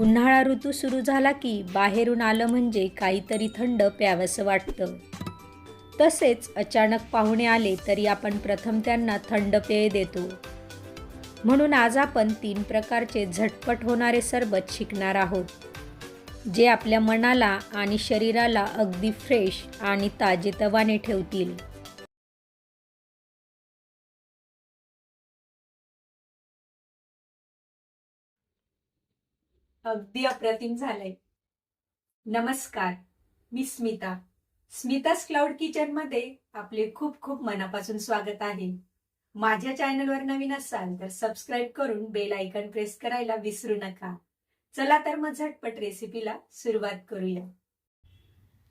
उन्हाळा ऋतू सुरू झाला की बाहेरून आलं म्हणजे काहीतरी थंड प्यावंसं वाटतं. तसेच अचानक पाहुणे आले तरी आपण प्रथम त्यांना थंड पेय देतो. म्हणून आज आपण तीन प्रकारचे झटपट होणारे सरबत शिकणार आहोत. जे आपल्या मनाला आणि शरीराला अगदी फ्रेश आणि ताजेतवाने ठेवतील. अगदी अप्रतिम झालंय. नमस्कार मी स्मिता. स्मितास क्लाउड किचनमध्ये आपले खूप खूप मनापासून स्वागत आहे. माझ्या चॅनलवर नवीन असाल तर सबस्क्राईब करून बेल आयकन प्रेस करायला विसरू नका. चला तर मग झटपट रेसिपीला सुरुवात करूया.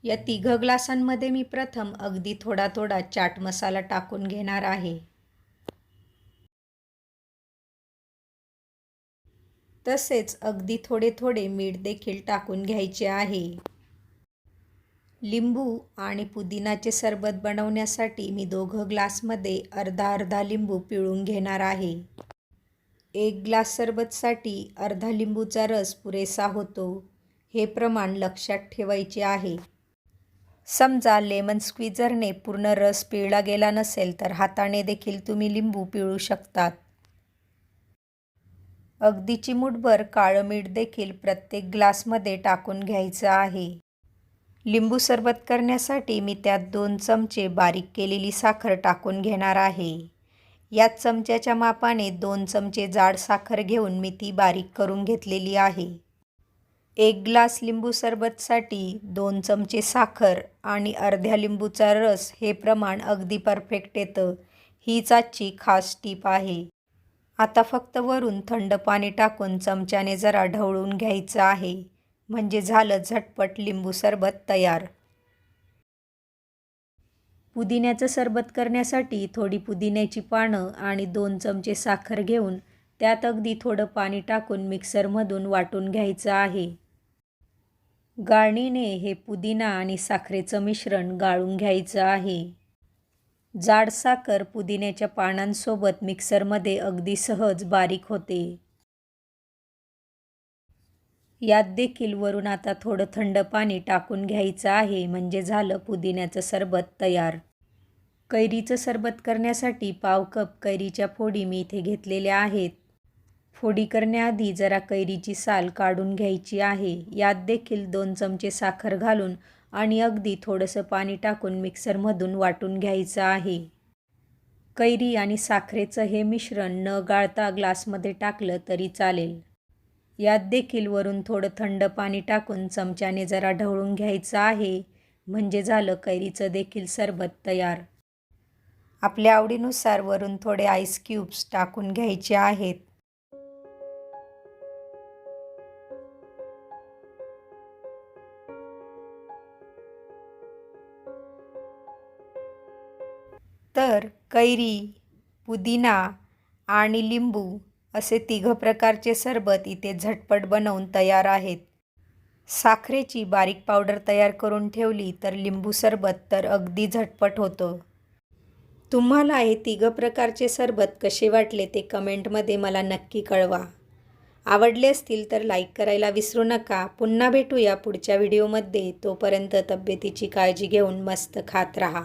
या तिघ ग्लासांमध्ये मी प्रथम अगदी थोडा थोडा चाट मसाला टाकून घेणार आहे. तसेच अगदी थोडे थोडे मीठ देखील टाकून घ्यायचे आहे. लिंबू आणि पुदिनाचे सरबत बनवण्यासाठी मी दोघं ग्लासमध्ये अर्धा अर्धा लिंबू पिळून घेणार आहे. एक ग्लास सरबतसाठी अर्धा लिंबूचा रस पुरेसा होतो हे प्रमाण लक्षात ठेवायचे आहे. समजा लेमन स्क्विझरने पूर्ण रस पिळला गेला नसेल तर हाताने देखील तुम्ही लिंबू पिळू शकतात. अगदी चिमूटभर काळं मीठ देखील प्रत्येक ग्लासमध्ये टाकून घ्यायचं आहे. लिंबू सरबत करण्यासाठी मी त्यात दोन चमचे बारीक केलेली साखर टाकून घेणार आहे. याच चमच्याच्या मापाने दोन चमचे जाड साखर घेऊन मी ती बारीक करून घेतलेली आहे. एक ग्लास लिंबू सरबतसाठी दोन चमचे साखर आणि अर्ध्या लिंबूचा रस हे प्रमाण अगदी परफेक्ट येतं हीच आजची खास टीप आहे. आता फक्त वरून थंड पाणी टाकून चमच्याने जरा ढवळून घ्यायचं आहे. म्हणजे झालं झटपट लिंबू सरबत तयार. पुदिन्याचं सरबत करण्यासाठी थोडी पुदिन्याची पानं आणि दोन चमचे साखर घेऊन त्यात अगदी थोडं पाणी टाकून मिक्सरमधून वाटून घ्यायचं आहे. गाळणीने हे पुदिना आणि साखरेचं मिश्रण गाळून घ्यायचं आहे. जाड साखर पुदिन्याच्या पानांसोबत मिक्सरमध्ये अगदी सहज बारीक होते. यात देखील वरून आता थोडं थंड पाणी टाकून घ्यायचं आहे म्हणजे झालं पुदिन्याचं सरबत तयार. कैरीचं सरबत करण्यासाठी पाव कप कैरीच्या फोडी मी इथे घेतलेल्या आहेत. फोडी करण्याआधी जरा कैरीची साल काढून घ्यायची आहे. यात देखील दोन चमचे साखर घालून आणि अगदी थोडंसं पाणी टाकून मिक्सरमधून वाटून घ्यायचं आहे. कैरी आणि साखरेचं हे मिश्रण न गाळता ग्लासमध्ये टाकलं तरी चालेल. यात देखील वरून थोडं थंड पाणी टाकून चमच्याने जरा ढवळून घ्यायचं आहे म्हणजे झालं कैरीचं देखील सरबत तयार. आपल्या आवडीनुसार वरून थोडे आईस क्यूब्स टाकून घ्यायचे आहेत. तर कैरी पुदिना आणि लिंबू असे तिघ प्रकारचे सरबत इथे झटपट बनवून तयार आहेत. साखरेची बारीक पावडर तयार करून ठेवली तर लिंबू सरबत तर अगदी झटपट होतं. तुम्हाला हे तिघ प्रकारचे सरबत कसे वाटले ते कमेंटमध्ये मला नक्की कळवा. आवडले असतील तर लाईक करायला विसरू नका. पुन्हा भेटूया पुढच्या व्हिडिओमध्ये. तोपर्यंत तब्येतीची काळजी घेऊन मस्त खात राहा.